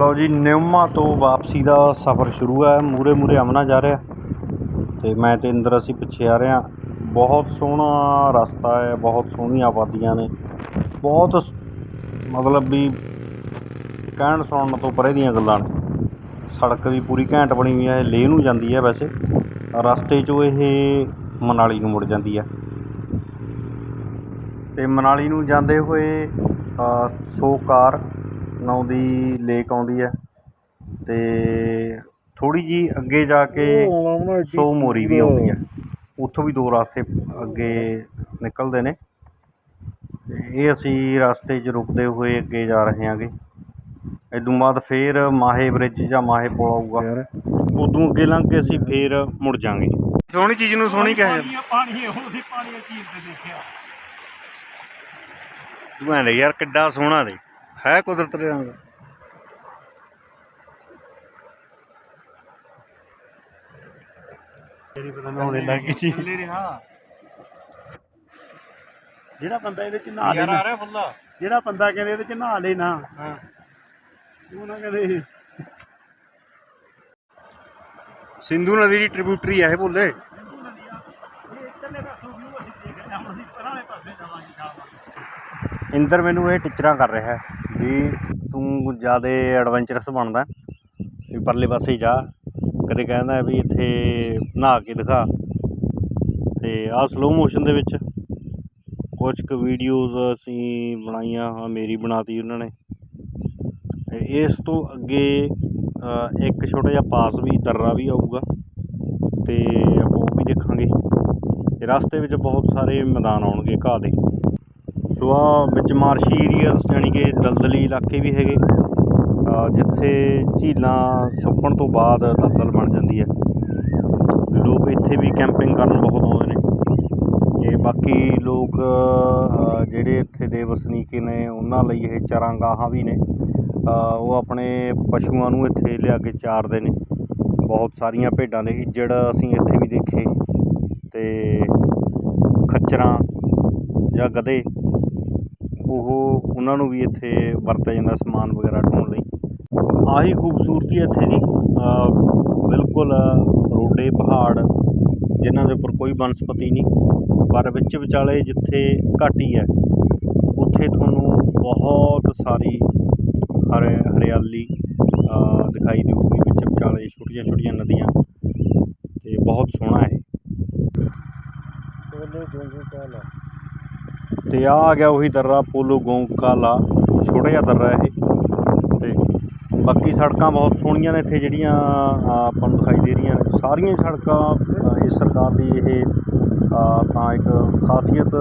ਲਓ ਜੀ ਨਿਊਮਾ ਤੋਂ ਵਾਪਸੀ ਦਾ ਸਫ਼ਰ ਸ਼ੁਰੂ ਹੈ। ਮੂਰੇ ਮੂਰੇ ਅਮਨਾ ਜਾ ਰਿਹਾ। ਤੇ ਮੈਂ ਤੇ ਇੰਦਰ ਅਸੀਂ ਪਿੱਛੇ ਆ ਰਹੇ ਹਾਂ। ਬਹੁਤ ਸੋਹਣਾ ਰਸਤਾ ਹੈ ਬਹੁਤ ਸੋਹਣੀਆਂ ਆਬਾਦੀਆਂ ਨੇ। ਬਹੁਤ ਮਤਲਬ ਵੀ ਕਹਿਣ ਸੁਣਨ ਤੋਂ ਪਰੇ ਦੀਆਂ ਗੱਲਾਂ ਨੇ। ਸੜਕ ਵੀ ਪੂਰੀ ਘੈਂਟ ਬਣੀ ਹੋਈ ਹੈ ਇਹ ਲੇਹ ਨੂੰ ਜਾਂਦੀ ਹੈ ਵੈਸੇ। ਰਸਤੇ 'ਚੋਂ ਇਹ ਮਨਾਲੀ ਨੂੰ ਮੁੜ ਜਾਂਦੀ ਹੈ। ਤੇ ਮਨਾਲੀ ਨੂੰ ਜਾਂਦੇ ਹੋਏ ਅ, ਸੋਕਾਰ ਨਾਂ ਦੀ ਲੇਕ ਆਉਂਦੀ ਹੈ ਤੇ ਥੋੜੀ ਜੀ ਅੱਗੇ ਜਾ ਕੇ ਸੋ ਮੋਰੀ ਵੀ ਆਉਂਦੀ ਹੈ। ਉੱਥੋਂ ਵੀ ਦੋ ਰਸਤੇ ਅੱਗੇ ਨਿਕਲਦੇ ਨੇ। ਇਹ ਅਸੀਂ ਰਸਤੇ 'ਚ ਰੁਕਦੇ ਹੋਏ ਅੱਗੇ ਜਾ ਰਹੇ ਹਾਂਗੇ। ਇਦੋਂ ਬਾਅਦ ਫੇਰ ਮਾਹੇ ਬ੍ਰਿਜ ਜਾਂ ਮਾਹੇ ਪੁਲ ਆਊਗਾ। ਉਦੋਂ ਅੱਗੇ ਲੰਘ ਕੇ ਅਸੀਂ ਫੇਰ ਮੁੜ ਜਾਾਂਗੇ। ਸੋਹਣੀ ਚੀਜ਼ ਨੂੰ ਸੋਹਣੀ ਕਹਿ। ਜਾਂਦੇ ਪਾਣੀ ਉਹ ਸੀ ਪਾਣੀ ਚੀਜ਼ ਤੇ ਦੇਖਿਆ। ਤੂੰ ਐਂ ਯਾਰ ਕਿੱਡਾ ਸੋਹਣਾ ਦੇ ਹੈ ਕੁਦਰਤ ਦੇ ਰੰਗ ਤੇਰੀ ਪਤਾ ਨਹਾਉਣੇ ਲੱਗ ਗਈ ਲੈ ਰਿਹਾ। ਜਿਹੜਾ ਬੰਦਾ ਇਹਦੇ ਚ ਨਹਾ ਯਾਰ ਆ ਰਿਹਾ ਫੁੱਲਾ। ਜਿਹੜਾ ਬੰਦਾ ਕਹਿੰਦੇ ਇਹਦੇ ਚ ਨਹਾ ਲੈਣਾ। ਹਾਂ। ਉਹ ਨਾ ਕਹਿੰਦੇ ਸਿੰਧੂ ਨਦੀ ਦੀ ਟ੍ਰਿਬਿਊਟਰੀ ਹੈ ਇਹ ਭੁੱਲੇ। ਇੰਦਰ ਮੈਨੂੰ ਇਹ ਟੀਚਰਾਂ ਕਰ ਰਿਹਾ ਹੈ। ਵੀ ਤੂੰ ਜ਼ਿਆਦਾ ਐਡਵੈਂਚਰਸ ਬਣਦਾ, ਵੀ ਪਰਲੇ ਪਾਸੇ ਜਾ। ਕਦੇ ਕਹਿੰਦਾ ਵੀ ਇੱਥੇ ਨਹਾ ਕੇ ਦਿਖਾ। ਤੇ ਆਹ ਸਲੋ ਮੋਸ਼ਨ ਦੇ ਵਿੱਚ ਕੁਝ ਕੁ ਵੀਡੀਓਜ਼ ਅਸੀਂ ਬਣਾਈਆਂ ਹਾਂ ਮੇਰੀ ਬਣਾਤੀ ਉਹਨਾਂ ਨੇ। ਤੇ ਇਸ ਤੋਂ ਅੱਗੇ ਇੱਕ ਛੋਟਾ ਜਿਹਾ ਪਾਸ ਵੀ ਦਰਰਾ ਵੀ ਆਊਗਾ, ਤੇ ਆਪਾਂ ਉਹ ਵੀ ਦੇਖਾਂਗੇ। ਰਸਤੇ ਵਿੱਚ ਬਹੁਤ ਸਾਰੇ ਮੈਦਾਨ ਆਉਣਗੇ ਘਾਹ ਦੇ। ਸੋ ਆ ਵਿੱਚ ਮਾਰਸ਼ੀ ਏਰੀਆਸ ਜਾਣੀ ਕਿ ਦਲਦਲੀ ਇਲਾਕੇ ਵੀ ਹੈਗੇ। ਜਿੱਥੇ ਝੀਲਾਂ ਸੁੱਕਣ ਤੋਂ ਬਾਅਦ ਦਲਦਲ ਬਣ ਜਾਂਦੀ ਹੈ। ਲੋਕ ਇੱਥੇ ਵੀ ਕੈਂਪਿੰਗ ਕਰਨ ਬਹੁਤ ਆਉਂਦੇ ਨੇ। ਤੇ ਬਾਕੀ ਲੋਕ ਜਿਹੜੇ ਇੱਥੇ ਦੇ ਵਸਨੀਕ ਨੇ, ਉਹਨਾਂ ਲਈ ਇਹ ਚਰਾਂਗਾਹਾਂ ਵੀ ਨੇ। ਉਹ ਆਪਣੇ ਪਸ਼ੂਆਂ ਨੂੰ ਇੱਥੇ ਲਿਆ ਕੇ ਚਾਰਦੇ ਨੇ। ਬਹੁਤ ਸਾਰੀਆਂ ਭੇਡਾਂ ਦੇ ਇੱਜੜ ਅਸੀਂ ਇੱਥੇ ਵੀ ਦੇਖੇ। ਤੇ ਖੱਚਰਾਂ ਜਾਂ ਗਧੇ ਉਹ ਉਹਨਾਂ ਨੂੰ ਵੀ ਇੱਥੇ ਵਰਤਿਆ ਜਾਂਦਾ ਸਮਾਨ ਵਗੈਰਾ ਢੋਣ ਲਈ। ਆਹੀ ਖੂਬਸੂਰਤੀ ਹੈ ਇੱਥੇ ਦੀ। ਬਿਲਕੁਲ ਰੋਡੇ ਪਹਾੜ, ਜਿਨ੍ਹਾਂ ਦੇ ਉੱਪਰ ਕੋਈ ਬਨਸਪਤੀ ਨਹੀਂ। ਪਰ ਵਿੱਚ ਵਿਚਾਲੇ ਜਿੱਥੇ ਘਾਟੀ ਹੈ, ਉੱਥੇ ਤੁਹਾਨੂੰ ਬਹੁਤ ਸਾਰੀ ਹਰੇ, ਹਰਿਆਲੀ ਦਿਖਾਈ ਦੇਊਗੀ। ਵਿੱਚ ਵਿਚਾਲੇ ਛੋਟੀਆਂ ਛੋਟੀਆਂ ਨਦੀਆਂ ਤੇ ਬਹੁਤ ਸੋਹਣਾ ਹੈ ਬੋਲੇ ਜੋਗੇ ਕਾਲਾ ਤੇ ਆ ਆ ਗਿਆ ਉਹੀ ਦਰਰਾ, ਪੋਲੋ ਗੋਂ ਕਾਲਾ ਛੋਟਾ ਜਿਹਾ ਦਰਰਾ ਇਹ। ਤੇ ਬਾਕੀ ਸੜਕਾਂ ਬਹੁਤ ਸੋਹਣੀਆਂ ਨੇ ਇੱਥੇ ਜਿਹੜੀਆਂ ਆਪਾਂ ਨੂੰ ਦਿਖਾਈ ਦੇ ਰਹੀਆਂ ਨੇ। ਸਾਰੀਆਂ ਸੜਕਾਂ ਇਹ ਸਰਕਾਰ ਦੀ ਇਹ ਤਾਂ ਇੱਕ ਖਾਸੀਅਤ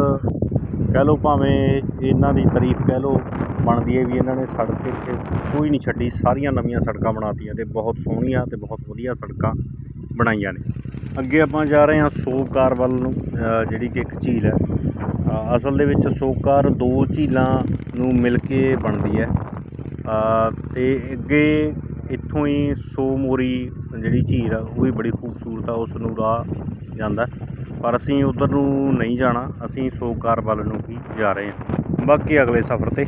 ਕਹਿ ਲਓ ਭਾਵੇਂ ਇਹਨਾਂ ਦੀ ਤਾਰੀਫ ਕਹਿ ਲਓ, ਬਣਦੀ ਹੈ ਵੀ ਇਹਨਾਂ ਨੇ ਸੜਕ ਇੱਥੇ ਕੋਈ ਨਹੀਂ ਛੱਡੀ। ਸਾਰੀਆਂ ਨਵੀਆਂ ਸੜਕਾਂ ਬਣਾਤੀਆਂ ਤੇ ਬਹੁਤ ਸੋਹਣੀਆਂ ਤੇ ਬਹੁਤ ਵਧੀਆ ਸੜਕਾਂ ਬਣਾਈਆਂ ਨੇ। ਅੱਗੇ ਆਪਾਂ ਜਾ ਰਹੇ ਹਾਂ ਸੋਕਾਰ ਵੱਲ ਨੂੰ ਜਿਹੜੀ ਕਿ ਇੱਕ ਝੀਲ ਹੈ। ਅਸਲ ਦੇ ਵਿੱਚ ਸੋਕਾਰ ਦੋ ਝੀਲਾਂ ਨੂੰ ਮਿਲ ਕੇ ਬਣਦੀ ਹੈ। ਅ, ਤੇ ਅੱਗੇ ਇੱਥੋਂ ਹੀ ਸੋ ਮੋਰੀ ਜਿਹੜੀ ਝੀਲ ਆ ਉਹ ਵੀ ਬੜੀ ਖੂਬਸੂਰਤ ਆ ਉਸ ਨੂੰ ਰਾਹ ਜਾਂਦਾ। ਪਰ ਅਸੀਂ ਉਧਰ ਨੂੰ ਨਹੀਂ ਜਾਣਾ ਅਸੀਂ ਸੋਕਾਰ ਵੱਲ ਨੂੰ ਹੀ ਜਾ ਰਹੇ ਹਾਂ। ਬਾਕੀ ਅਗਲੇ ਸਫ਼ਰ ਤੇ।